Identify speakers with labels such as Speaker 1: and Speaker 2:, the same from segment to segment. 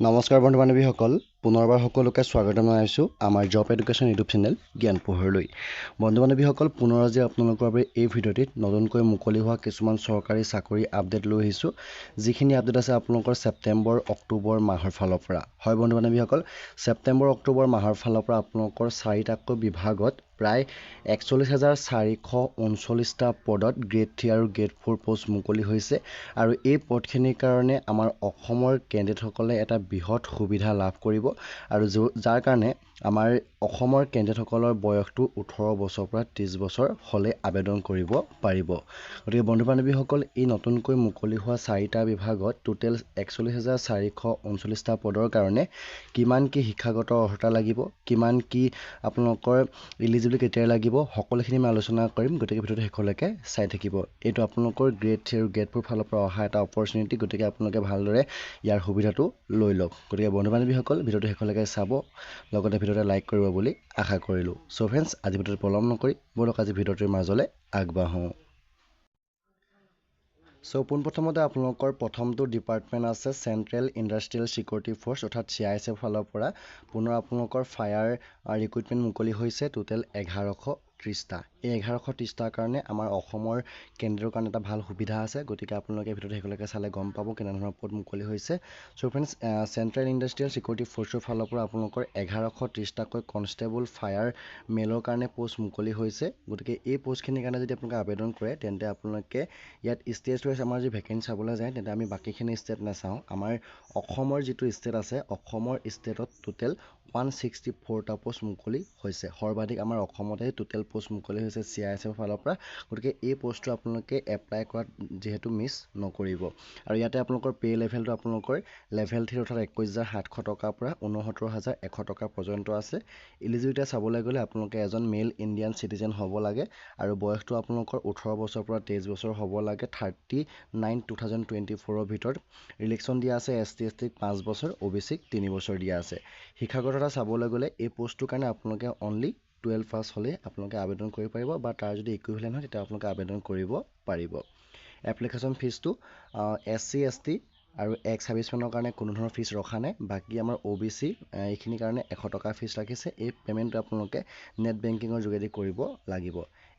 Speaker 1: নমস্কাৰ বন্ধু বান্ধৱীসকল পুনৰবাৰ সকলোকে স্বাগতম জনাইছোঁ আমাৰ জব এডুকেশ্যন ইউটিউব চেনেল জ্ঞান পোহৰলৈ। বন্ধু বান্ধৱীসকল পুনৰ আজি আপোনালোকৰ বাবে এই ভিডিঅ'টিত নতুনকৈ মুকলি হোৱা কিছুমান চৰকাৰী চাকৰি আপডেট লৈ আহিছোঁ যিখিনি আপডেট আছে আপোনালোকৰ ছেপ্টেম্বৰ অক্টোবৰ মাহৰ ফালৰ পৰা। হয় বন্ধু বান্ধৱীসকল ছেপ্টেম্বৰ অক্টোবৰ মাহৰ ফালৰ পৰা আপোনালোকৰ চাৰিটাকৈ বিভাগত প্ৰায় একচল্লিছ হাজাৰ চাৰিশ ঊনচল্লিছটা পদত গ্ৰেড থ্ৰী আৰু গ্ৰেড ফ'ৰ পষ্ট মুকলি হৈছে আৰু এই পদখিনিৰ কাৰণে আমাৰ অসমৰ কেণ্ডিডেটসকলে এটা বৃহৎ সুবিধা লাভ কৰিব আৰু যাৰ কাৰণে আমাৰ অসমৰ কেণ্ডিডেটসকলৰ বয়সটো ওঠৰ বছৰৰ পৰা ত্ৰিছ বছৰ হ'লে আবেদন কৰিব পাৰিব। গতিকে বন্ধু বান্ধৱীসকল এই নতুনকৈ মুকলি হোৱা চাৰিটা বিভাগত টোটেল একচল্লিছ হাজাৰ চাৰিশ ঊনচল্লিছটা পদৰ কাৰণে কিমান কি শিক্ষাগত অৰ্হতা লাগিব কিমান কি আপোনালোকৰ ইলিজিবিলিটি কেতিয়া লাগিব সকলোখিনি মই আলোচনা কৰিম। গতিকে ভিডিঅ'টো শেষলৈকে চাই থাকিব। এইটো আপোনালোকৰ গ্ৰেড থ্ৰী আৰু গ্ৰেড ফ'ৰ ফালৰ পৰা অহা এটা অপৰচুনিটি গতিকে আপোনালোকে ভালদৰে ইয়াৰ সুবিধাটো লৈ লওক। গতিকে বন্ধু বান্ধৱীসকল ভিডিঅ'টো শেষলৈকে চাব। লগতে ভিডিঅ'টো লাইক কৰিব বুলি আশা কৰিলোঁ। চ' ফ্ৰেণ্ডছ আজি ভিডিঅ'টো পলম নকৰি ব'লক আজি ভিডিঅ'টোৰ মাজলৈ আগবাঢ়োঁ চ' পোনপ্ৰথমতে আপোনালোকৰ প্ৰথমটো ডিপাৰ্টমেণ্ট আছে চেণ্ট্ৰেল ইণ্ডাষ্ট্ৰিয়েল ছিকিউৰিটি ফ'ৰ্চ অৰ্থাৎ চি আই এছ এফ ফালৰ পৰা। পুনৰ আপোনালোকৰ ফায়াৰ ৰিক্ৰুইটমেণ্ট মুকলি হৈছে টোটেল এঘাৰশ ত্ৰিছটা এই এঘাৰশ ত্ৰিছটাৰ কাৰণে আমাৰ অসমৰ কেন্দ্ৰৰ কাৰণে এটা ভাল সুবিধা আছে। গতিকে আপোনালোকে ভিডিঅ'টো শেষলৈকে চালে গম পাব কেনেধৰণৰ পদ মুকলি হৈছে। So' friends central industrial security ফ'ৰ্চৰ ফালৰ পৰা আপোনালোকৰ এঘাৰশ ত্ৰিছটাকৈ কনষ্টেবল ফায়াৰ মেলৰ কাৰণে পষ্ট মুকলি হৈছে। গতিকে এই পষ্টখিনিৰ কাৰণে যদি আপোনালোকে আবেদন কৰে তেন্তে আপোনালোকে ইয়াত ষ্টেট ৱাইজ আমাৰ যি ভেকেঞ্চি চাবলৈ যায় তেন্তে আমি বাকীখিনি ষ্টেট নাচাওঁ। আমাৰ অসমৰ যিটো ষ্টেট আছে অসমৰ ষ্টেটত টোটেল ওৱান ছিক্সটি ফ'ৰটা পষ্ট মুকলি হৈছে। সৰ্বাধিক আমাৰ অসমতে টোটেল পষ্ট মুকলি হৈছে চি আই এছ এফৰ ফালৰ পৰা। গতিকে এই পষ্টটো আপোনালোকে এপ্লাই কৰাত যিহেতু মিছ নকৰিব। আৰু ইয়াতে আপোনালোকৰ পে' লেভেলটো আপোনালোকৰ লেভেল থ্ৰী অৰ্থাৎ একৈছ হাজাৰ সাতশ টকাৰ পৰা ঊনসত্তৰ হাজাৰ এশ টকা পৰ্যন্ত আছে। ইলিজিবিলিটি চাবলৈ গ'লে আপোনালোকে এজন মেল ইণ্ডিয়ান চিটিজেন হ'ব লাগে আৰু বয়সটো আপোনালোকৰ ওঠৰ বছৰৰ পৰা তেইছ বছৰ হ'ব লাগে thirty nine two thousand twenty ফ'ৰৰ ভিতৰত। ৰিলেকশ্যন দিয়া আছে এছ টি এছ টিক পাঁচ বছৰ অ' বি চিক তিনি বছৰ দিয়া আছে। শিক্ষাগততা চাবলৈ গ'লে এই পষ্টটোৰ কাৰণে আপোনালোকে অনলি টুৱেলভ পাছ হ'লেই আপোনালোকে আবেদন কৰিব পাৰিব বা তাৰ যদি ইকুইভেলেণ্ট হয় তেতিয়া আপোনালোকে আবেদন কৰিব পাৰিব। এপ্লিকেশ্যন ফিজটো এছ চি এছ টি আৰু এক্স ছাৰ্ভিচমেনৰ কাৰণে কোনো ধৰণৰ ফিজ ৰখা নাই। বাকী আমাৰ অ' বি চি এইখিনিৰ কাৰণে এশ টকা ফিজ ৰাখিছে। এই পে'মেণ্টটো আপোনালোকে নেট বেংকিঙৰ যোগেদি কৰিব লাগিব।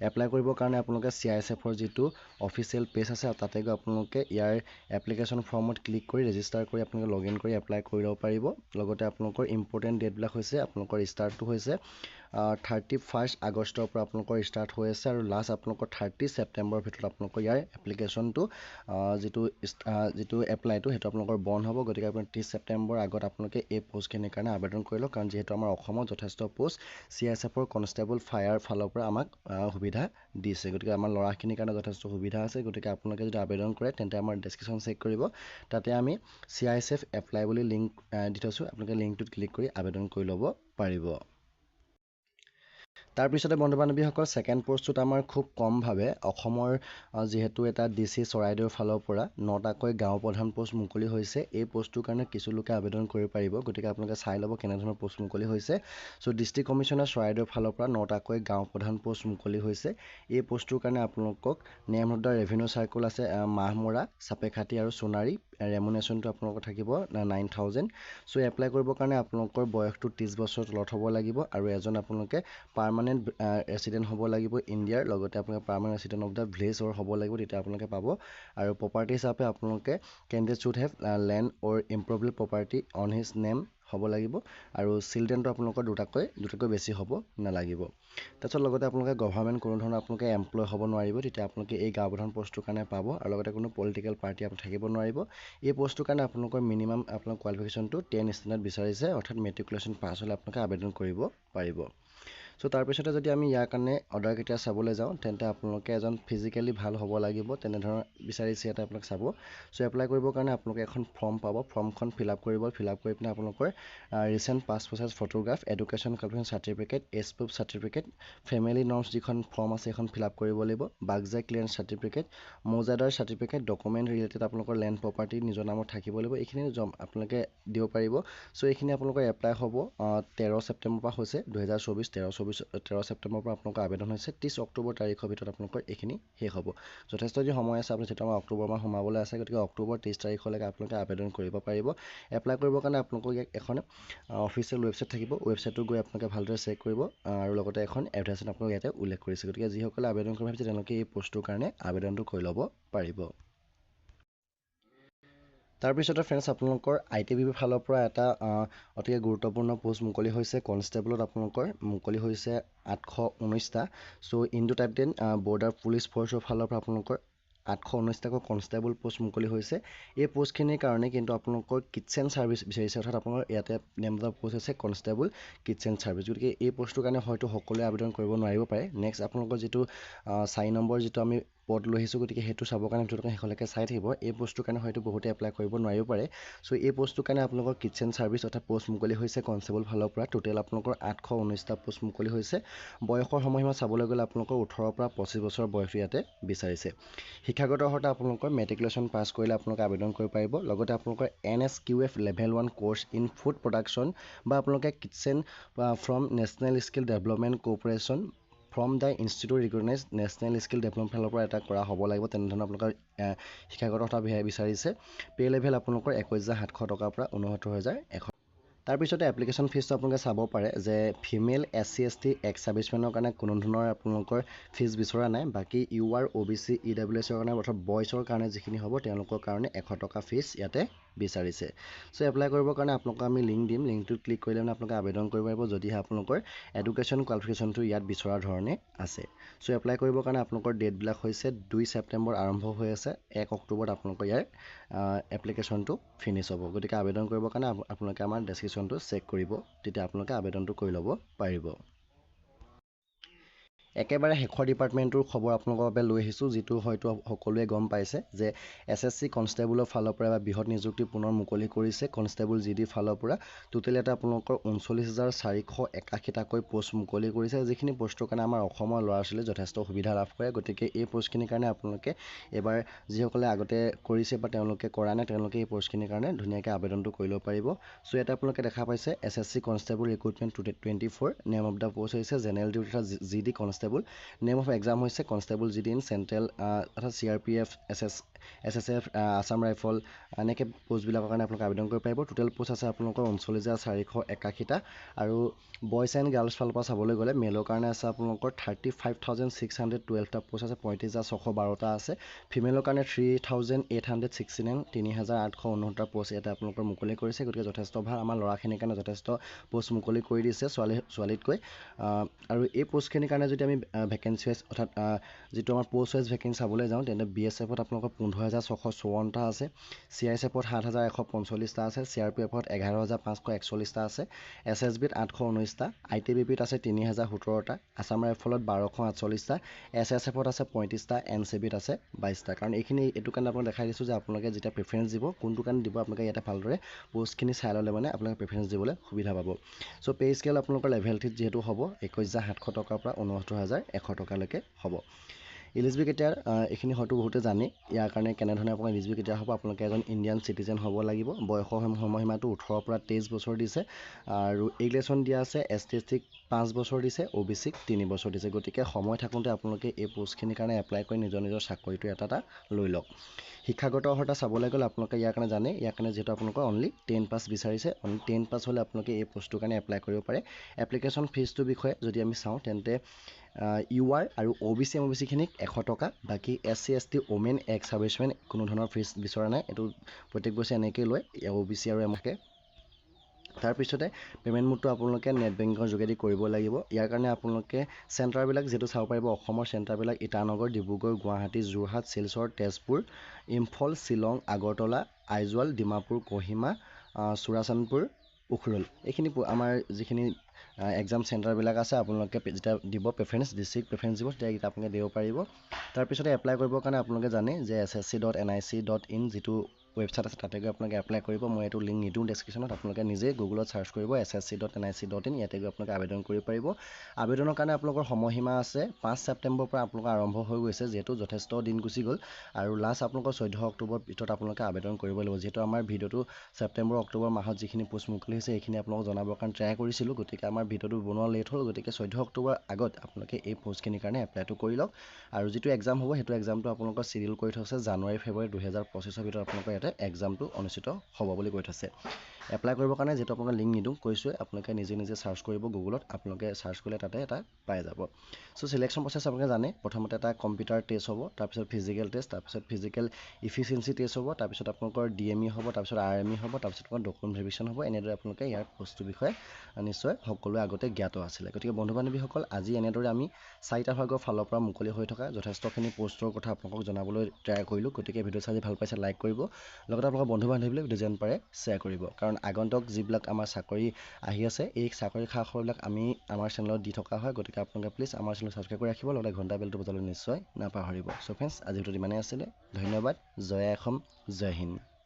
Speaker 1: এপ্লাই কৰিবৰ কাৰণে আপোনালোকে চি আই এছ এফৰ যিটো অফিচিয়েল পেজ আছে তাতে গৈ আপোনালোকে ইয়াৰ এপ্লিকেশ্যন ফৰ্মত ক্লিক কৰি ৰেজিষ্টাৰ কৰি আপোনালোকে লগ ইন কৰি এপ্লাই কৰি ল'ব পাৰিব। লগতে আপোনালোকৰ ইম্পৰ্টেণ্ট ডেটবিলাক হৈছে আপোনালোকৰ ষ্টাৰ্টটো হৈছে থাৰ্টি ফাৰ্ষ্ট আগষ্টৰ পৰা আপোনালোকৰ ষ্টাৰ্ট হৈ আছে আৰু লাষ্ট আপোনালোকৰ থাৰ্টি ছেপ্টেম্বৰৰ ভিতৰত আপোনালোকৰ ইয়াৰ এপ্লিকেশ্যনটো যিটো যিটো এপ্লাইটো সেইটো আপোনালোকৰ বন্ধ হ'ব। গতিকে আপুনি ত্ৰিছ ছেপ্টেম্বৰৰ আগত আপোনালোকে এই পষ্টখিনিৰ কাৰণে আবেদন কৰি লওক। কাৰণ যিহেতু আমাৰ অসমত যথেষ্ট পষ্ট চি এছ এফৰ কনষ্টেবল ফায়াৰ ফালৰ পৰা আমাক সুবিধা দিছে। গতিকে আমাৰ ল'ৰাখিনিৰ কাৰণে যথেষ্ট সুবিধা আছে। গতিকে আপোনালোকে যদি আবেদন কৰে তেন্তে আমাৰ ডেছক্ৰিপশ্যন চেক কৰিব। তাতে আমি C I S F apply বুলি লিংক দি থৈছোঁ। আপোনালোকে লিংকটোত ক্লিক কৰি আবেদন কৰি ল'ব পাৰিব। তাৰপিছতে বন্ধু বান্ধৱীসকল ছেকেণ্ড পষ্টটোত আমাৰ খুব কমভাৱে অসমৰ যিহেতু এটা ডি চি চৰাইদেউৰ ফালৰ পৰা নটাকৈ গাঁও প্ৰধান পষ্ট মুকলি হৈছে এই পষ্টটোৰ কাৰণে কিছু লোকে আবেদন কৰিব পাৰিব গতিকে আপোনালোকে চাই ল'ব কেনেধৰণৰ পষ্ট মুকলি হৈছে। চ' ডিষ্ট্ৰিক্ট কমিশ্যনাৰ চৰাইদেউৰ ফালৰ পৰা নটাকৈ গাঁও প্ৰধান পষ্ট মুকলি হৈছে। এই পষ্টটোৰ কাৰণে আপোনালোকক নেমহদ্দা ৰেভিনিউ চাৰ্কুল আছে মাহমৰা চাপেখাতি আৰু সোণাৰী ৰেমুনেশ্যনটো আপোনালোকৰ থাকিব নাইন থাউজেণ্ড চ' এপ্লাই কৰিবৰ কাৰণে আপোনালোকৰ বয়সটো ত্ৰিছ বছৰ তলত হ'ব লাগিব আৰু এজন আপোনালোকে পাৰ্মানেণ্ট ৰেচিডেণ্ট হ'ব লাগিব ইণ্ডিয়াৰ লগতে আপোনালোকে পাৰ্মানেণ্ট ৰেচিডেণ্ট অফ দ্য ভিলেজৰ হ'ব লাগিব তেতিয়া আপোনালোকে পাব। আৰু প্ৰপাৰ্টি হিচাপে আপোনালোকে candidate should have land or improvable property on his name হ'ব লাগিব। আৰু চিলড্ৰেনটো আপোনালোকৰ দুটাকৈ দুটাকৈ বেছি হ'ব নালাগিব। তাৰপিছত লগতে আপোনালোকে গভৰ্ণমেণ্ট কোনো ধৰণৰ আপোনালোকে এমপ্লয় হ'ব নোৱাৰিব তেতিয়া আপোনালোকে এই গাঁও প্ৰধান পষ্টটোৰ কাৰণে পাব আৰু লগতে কোনো পলিটিকেল পাৰ্টি আপুনি থাকিব নোৱাৰিব। এই পষ্টটোৰ কাৰণে আপোনালোকৰ মিনিমাম আপোনাৰ কোৱালিফিকেশ্যনটো টেন ষ্টেণ্ডাৰ্ড বিচাৰিছে অৰ্থাৎ মেট্ৰিকুলেশ্যন পাছ হ'লে আপোনালোকে আবেদন কৰিব পাৰিব। চ' তাৰপিছতে যদি আমি ইয়াৰ কাৰণে অৰ্ডাৰ কেতিয়া চাবলৈ যাওঁ তেন্তে আপোনালোকে এজন ফিজিকেলি ভাল হ'ব লাগিব তেনেধৰণৰ বিচাৰিছে ইয়াতে আপোনালোকে চাব। চ' এপ্লাই কৰিবৰ কাৰণে আপোনালোকে এখন ফৰ্ম পাব। ফৰ্মখন ফিল আপ কৰিব। ফিল আপ কৰি পিনে আপোনালোকৰ recent passport size photograph education qualification certificate age proof certificate family norms যিখন ফৰ্ম আছে সেইখন ফিল আপ কৰিব লাগিব। বাগজা ক্লিয়াৰেঞ্চ চাৰ্টিফিকেট মৌজাদাৰ চাৰ্টিফিকেট ডকুমেণ্ট ৰিলেটেড আপোনালোকৰ লেণ্ড প্ৰপাৰ্টি নিজৰ নামত থাকিব লাগিব। এইখিনি জম আপোনালোকে দিব পাৰিব। চ' এইখিনি আপোনালোকৰ এপ্লাই হ'ব তেৰ ছেপ্টেম্বৰৰ পৰা হৈছে দুহেজাৰ চৌবিছ তেৰ চৌবিছ চৌবিছ তেৰ ছেপ্টেম্বৰৰ পৰা আপোনালোকৰ আবেদন হৈছে। ত্ৰিছ অক্টোবৰ তাৰিখৰ ভিতৰত আপোনালোকৰ এইখিনি শেষ হ'ব। যথেষ্ট দিন সময় আছে আপুনি যিহেতু আমাৰ অক্টোবৰমান সোমাবলৈ আছে গতিকে অক্টোবৰ ত্ৰিছ তাৰিখলৈকে আপোনালোকে আবেদন কৰিব পাৰিব। এপ্লাই কৰিবৰ কাৰণে আপোনালোকৰ ইয়াত এখন অফিচিয়েল ৱেবছাইট থাকিব। ৱেবছাইটটোত গৈ আপোনালোকে ভালদৰে চেক কৰিব আৰু লগতে এখন এডভাৰটাইজমেণ্ট আপোনালোকে ইয়াতে উল্লেখ কৰিছে। গতিকে যিসকলে আবেদন কৰিব ভাবিছে তেওঁলোকে এই পষ্টটোৰ কাৰণে আবেদনটো কৰি ল'ব পাৰিব। তাৰপিছতে ফ্ৰেণ্ডছ আপোনালোকৰ আই টি পিৰ ফালৰ পৰা এটা অতিকে গুৰুত্বপূৰ্ণ পোষ্ট মুকলি হৈছে। কনষ্টেবলত আপোনালোকৰ মুকলি হৈছে আঠশ ঊনৈছটা so' Indo Tibetan border police ফ'ৰ্চৰ ফালৰ পৰা আপোনালোকৰ আঠশ ঊনৈছটাকৈ কনষ্টেবল পোষ্ট মুকলি হৈছে। এই পোষ্টখিনিৰ কাৰণে কিন্তু আপোনালোকৰ কিটচেন চাৰ্ভিচ বিচাৰিছে। অৰ্থাৎ আপোনালোকৰ ইয়াতে নেম অফ পোষ্ট হৈছে কনষ্টেবল কিটচেন চাৰ্ভিচ গতিকে এই পোষ্টটোৰ কাৰণে হয়তো সকলোৱে আবেদন কৰিব নোৱাৰিব পাৰে। নেক্সট আপোনালোকৰ যিটো চাৰি নম্বৰ যিটো আমি পদ লৈ আহিছোঁ গতিকে সেইটো চাবৰ কাৰণে ভিডিঅ'টো শেষলৈকে চাই থাকিব। এই পোষ্টটোৰ কাৰণে হয়তো বহুতে এপ্লাই কৰিব নোৱাৰিব পাৰে। চ' এই পোষ্টটোৰ কাৰণে আপোনালোকৰ কিটচেন চাৰ্ভিচ অৰ্থাৎ পোষ্ট মুকলি হৈছে কনষ্টেবল ফালৰ পৰা। টোটেল আপোনালোকৰ আঠশ ঊনৈছটা পোষ্ট মুকলি হৈছে। বয়সৰ সময়সীমা চাবলৈ গ'লে আপোনালোকৰ ওঠৰৰ পৰা পঁচিছ বছৰ বয়সটো ইয়াতে বিচাৰিছে। শিক্ষাগত অৰ্হতা আপোনালোকৰ মেট্ৰিকুলেশ্যন পাছ কৰিলে আপোনালোকে আবেদন কৰিব পাৰিব। লগতে আপোনালোকৰ N S Q F level one course in food production বা আপোনালোকে kitchen from national skill development corporation from the institute recognise national skill development ফালৰ পৰা এটা কৰা হ'ব লাগিব। তেনেধৰণৰ আপোনালোকৰ শিক্ষাগত কথা বিচাৰিছে। পে' লেভেল আপোনালোকৰ একৈছ হাজাৰ সাতশ টকাৰ পৰা ঊনসত্তৰ হাজাৰ এশ তাৰপিছতে এপ্লিকেশ্যন ফিজটো আপোনালোকে চাব পাৰে যে female S C S T ex ছাৰ্ভিচমেনৰ কাৰণে কোনো ধৰণৰ আপোনালোকৰ ফিজ বিচৰা নাই। বাকী U R O' B C E W এছৰ কাৰণে অৰ্থাৎ বইজৰ কাৰণে যিখিনি হ'ব তেওঁলোকৰ কাৰণে এশ টকা ফিজ ইয়াতে বিচাৰিছে। চ' এপ্লাই কৰিবৰ কাৰণে আপোনালোকক আমি লিংক দিম। লিংকটোত ক্লিক কৰিলে মানে আপোনালোকে আবেদন কৰিব পাৰিব যদিহে আপোনালোকৰ এডুকেশ্যন কোৱালিফিকেশ্যনটো ইয়াত বিচৰা ধৰণে আছে। চ' এপ্লাই কৰিবৰ কাৰণে আপোনালোকৰ ডেটবিলাক হৈছে দুই ছেপ্টেম্বৰ আৰম্ভ হৈ আছে। এক অক্টোবৰত আপোনালোকৰ ইয়াৰ এপ্লিকেশ্যনটো ফিনিছ হ'ব। গতিকে আবেদন কৰিবৰ কাৰণে আপোনালোকে আমাৰ ডেছক্ৰিপশ্যনটো চেক কৰিব তেতিয়া আপোনালোকে আবেদনটো কৰি ল'ব পাৰিব। একেবাৰে শেষৰ ডিপাৰ্টমেণ্টটোৰ খবৰ আপোনালোকৰ বাবে লৈ আহিছোঁ যিটো হয়তো সকলোৱে গম পাইছে যে এছ এছ চি কনষ্টেবলৰ ফালৰ পৰা বা বৃহৎ নিযুক্তি পুনৰ মুকলি কৰিছে। কনষ্টেবল জি ডিৰ ফালৰ পৰা টোটেল এটা আপোনালোকৰ ঊনচল্লিছ হাজাৰ চাৰিশ একাশীটাকৈ পষ্ট মুকলি কৰিছে যিখিনি পষ্টৰ কাৰণে আমাৰ অসমৰ ল'ৰা ছোৱালীয়ে যথেষ্ট সুবিধা লাভ কৰে। গতিকে এই পষ্টখিনিৰ কাৰণে আপোনালোকে এইবাৰ যিসকলে আগতে কৰিছে বা তেওঁলোকে কৰা নাই তেওঁলোকে এই পষ্টখিনিৰ কাৰণে ধুনীয়াকৈ আবেদনটো কৰি ল'ব পাৰিব। চ' ইয়াতে আপোনালোকে দেখা পাইছে S S C constable recruitment two twenty four name of the post হৈছে general duty G D constable name of exam হৈছে constable G D in central অৰ্থাৎ C R P F S S S S F Assam rifle এনেকৈ পষ্টবিলাকৰ কাৰণে আপোনালোকে আবেদন কৰিব পাৰিব। টোটেল পষ্ট আছে আপোনালোকৰ ঊনচল্লিছ হাজাৰ চাৰিশ একাশীটা। আৰু বইজ এণ্ড গাৰ্লছ ফালৰ পৰা চাবলৈ গ'লে মেলৰ কাৰণে আছে আপোনালোকৰ thirty five thousand six hundred টুৱেল্ভটা post আছে পঁয়ত্ৰিছ হাজাৰ ছশ বাৰটা আছে। ফিমেলৰ কাৰণে three thousand eight hundred sixty nine তিনি হাজাৰ আঠশ ঊনসত্তৰ পষ্ট ইয়াতে আপোনালোকৰ মুকলি কৰিছে। গতিকে যথেষ্ট ভাল আমাৰ ল'ৰাখিনিৰ কাৰণে যথেষ্ট পষ্ট মুকলি কৰি দিছে ছোৱালী ছোৱালীতকৈ। আৰু এই পষ্টখিনিৰ কাৰণে যদি আমি ভেকেঞ্চি ৱাইজ অৰ্থাৎ যিটো আমাৰ পষ্ট ৱাইজ ভেকেঞ্চি চাবলৈ যাওঁ তেন্তে বি এছ এফত আপোনালোকৰ পোন্ধৰ হাজাৰ ছশ চৌৱন্নটা আছে। চি আই এছ এফত সাত হাজাৰ এশ পঞ্চল্লিছটা আছে। চি আৰ পি এফত এঘাৰ হাজাৰ পাঁচশ একচল্লিছটা আছে। এছ এছ বিত আঠশ ঊনৈছটা। আই টি বি পিত আছে তিনি হাজাৰ সোতৰটা। আছাম ৰাইফলত বাৰশ আঠচল্লিছটা। এছ এছ এফত আছে পঁয়ত্ৰিছটা। এন চি বিত আছে বাইছটা। কাৰণ এইখিনি এইটো কাৰণে আপোনাক দেখাই দিছোঁ যে আপোনালোকে যেতিয়া প্ৰিফাৰেঞ্চ দিব কোনটো কাৰণে দিব আপোনালোকে ইয়াতে ভালদৰে পষ্টখিনি চাই ল'লে মানে আপোনালোকে প্ৰিফাৰেঞ্চ দিবলৈ সুবিধা পাব। চ' পে' স্কেল আপোনালোকৰ লেভেল থ্ৰীত যিহেতু হ'ব একৈছ হাজাৰ সাতশ টকাৰ পৰা ঊনসত্তৰ হাজাৰ এশ টকালৈকে হ'ব। ইলিজিবি কেতিয়াৰ এইখিনি হয়তো বহুতে জানে। ইয়াৰ কাৰণে কেনেধৰণে আপোনাৰ ইলিজিবি কেতিয়া হ'ব আপোনালোকে এজন ইণ্ডিয়ান চিটিজেন হ'ব লাগিব। বয়সৰ সময়সীমাটো ওঠৰৰ পৰা তেইছ বছৰ দিছে। আৰু ইগ্লেশ্যন দিয়া আছে এছ টি এছ টিক পাঁচ বছৰ দিছে অ' বি চিক তিনি বছৰ দিছে। গতিকে সময় থাকোঁতে আপোনালোকে এই পষ্টখিনিৰ কাৰণে এপ্লাই কৰি নিজৰ নিজৰ চাকৰিটো এটা এটা লৈ লওক। শিক্ষাগত অৰ্হতা চাবলৈ গ'লে আপোনালোকে ইয়াৰ কাৰণে জানে। ইয়াৰ কাৰণে যিহেতু আপোনালোকৰ অনলি টেন পাছ বিচাৰিছে অনলি টেন পাছ হ'লে আপোনালোকে এই পষ্টটোৰ কাৰণে এপ্লাই কৰিব পাৰে। এপ্লিকেশ্যন ফিজটোৰ বিষয়ে যদি আমি চাওঁ তেন্তে ইউ আৰ আৰু O' B C M O' B চিখিনিক এশ টকা বাকী S C S T women ex servicemen কোনো ধৰণৰ ফিজ বিচৰা নাই। এইটো প্ৰত্যেক বছৰে এনেকৈয়ে লয় অ' বি চি আৰু এমকে তাৰপিছতে পে'মেণ্ট মোডটো আপোনালোকে নেট বেংকিঙৰ যোগেদি কৰিব লাগিব। ইয়াৰ কাৰণে আপোনালোকে চেণ্টাৰবিলাক যিহেতু চাব পাৰিব অসমৰ চেণ্টাৰবিলাক ইটানগৰ ডিব্ৰুগড় গুৱাহাটী যোৰহাট শিলচৰ তেজপুৰ ইম্ফল শ্বিলং আগৰতলা আইজৱাল ডিমাপুৰ কহিমা চুৰাচান্দপুৰ উখৰুল। এইখিনি আমাৰ যিখিনি এক্সাম চেণ্টাৰবিলাক আছে আপোনালোকে যেতিয়া দিব প্ৰেফাৰেঞ্চ ডিষ্ট্ৰিক্ট প্ৰেফাৰেঞ্চ দিব তেতিয়া আপোনালোকে দিব পাৰিব। তাৰপিছতে এপ্লাই কৰিবৰ কাৰণে আপোনালোকে জানে যে S S C dot N I C dot in যিটো ৱেবছাইট আছে তাতে গৈ আপোনালোকে এপ্লাই কৰিব। মই এইটো লিংক নিদিওঁ ডেছক্ৰিপশ্যনত আপোনালোকে নিজে গুগলত চাৰ্চ কৰিব S S C dot N I C dot in ইয়াতে গৈ আপোনালোকে আবেদন কৰিব পাৰিব। আবেদনৰ কাৰণে আপোনালোকৰ সময়সীমা আছে পাঁচ ছেপ্টেম্বৰৰ পৰা আপোনালোকৰ আৰম্ভ হৈ গৈছে যিহেতু যথেষ্ট দিন গুচি গ'ল। আৰু লাষ্ট আপোনালোকৰ চৈধ্য অক্টোবৰৰ ভিতৰত আপোনালোকে আবেদন কৰিব লাগিব। যিহেতু আমাৰ ভিডিঅ'টো ছেপ্টেম্বৰ অক্টোবৰ মাহত যিখিনি পোষ্ট মুকলি হৈছে সেইখিনি আপোনালোকক জনাবৰ কাৰণে ট্ৰাই কৰিছিলোঁ। গতিকে আমাৰ ভিডিঅ'টো বনোৱা লেট হ'ল গতিকে চৈধ্য অক্টোবৰ আগত আপোনালোকে এই পষ্টখিনিৰ কাৰণে এপ্লাইটো কৰি লওক। আৰু যিটো এক্সাম হ'ব সেইটো এক্সামটো আপোনালোকৰ চিডিউল কৰি থৈছে জানুৱাৰী ফেব্ৰুৱাৰী দুহেজাৰ পঁচিছৰ ভিতৰত আপোনালোকৰ ইয়াতে এক্সামটো অনুষ্ঠিত হ'ব বুলি কৈ থৈছে। এপ্লাই কৰিবৰ কাৰণে যিহেতু আপোনালোকে লিংক নিদিওঁ কৈছোঁৱে আপোনালোকে নিজে নিজে চাৰ্চ কৰিব গুগলত আপোনালোকে চাৰ্চ কৰিলে তাতে এটা পাই যাব। চ' চিলেকশ্যন প্ৰচেছ আপোনালোকে জানে প্ৰথমতে এটা কম্পিউটাৰ টেষ্ট হ'ব তাৰপিছত ফিজিকেল টেষ্ট তাৰপিছত ফিজিকেল ইফিচিয়েঞ্চি টেষ্ট হ'ব তাৰপিছত আপোনালোকৰ ডি এম ই হ'ব তাৰপিছত আৰ এম ই হ'ব তাৰপিছত আপোনাৰ ডকুমেণ্ট ভেৰিফিকেশ্যন হ'ব এনেদৰে আপোনালোকে ইয়াৰ বস্তুৰ বিষয়ে নিশ্চয় সকলোৱে আগতে জ্ঞাত আছিলে। গতিকে বন্ধু বান্ধৱীসকল আজি এনেদৰে আমি চাৰিটা ভাগৰ ফালৰ পৰা মুকলি হৈ থকা যথেষ্টখিনি পষ্টৰ কথা আপোনালোকক জনাবলৈ ট্ৰাই কৰিলোঁ। গতিকে ভিডিঅ' চাই ভাল পাইছে লাইক কৰিব। লগতে আপোনালোকৰ বন্ধু বান্ধৱীলৈ ভিডিঅ' যেন পাৰে শ্বেয়াৰ কৰিব। কাৰণ আগন্তুক যিবিলাক আমাৰ চাকৰি আহি আছে এই চাকৰি খা খবৰবিলাক আমি আমাৰ চেনেলত দি থকা হয়। গতিকে আপোনালোকে প্লিজ আমাৰ চেনেল ছাবস্ক্ৰাইব কৰি ৰাখিব লগতে ঘণ্টা বেলটো বজাবলৈ নিশ্চয় নাপাহৰিব। চ' ফ্ৰেণ্ডছ আজি ভিডিঅ'ত ইমানেই আছিলে। ধন্যবাদ। জয় অসম জয় হিন্দ।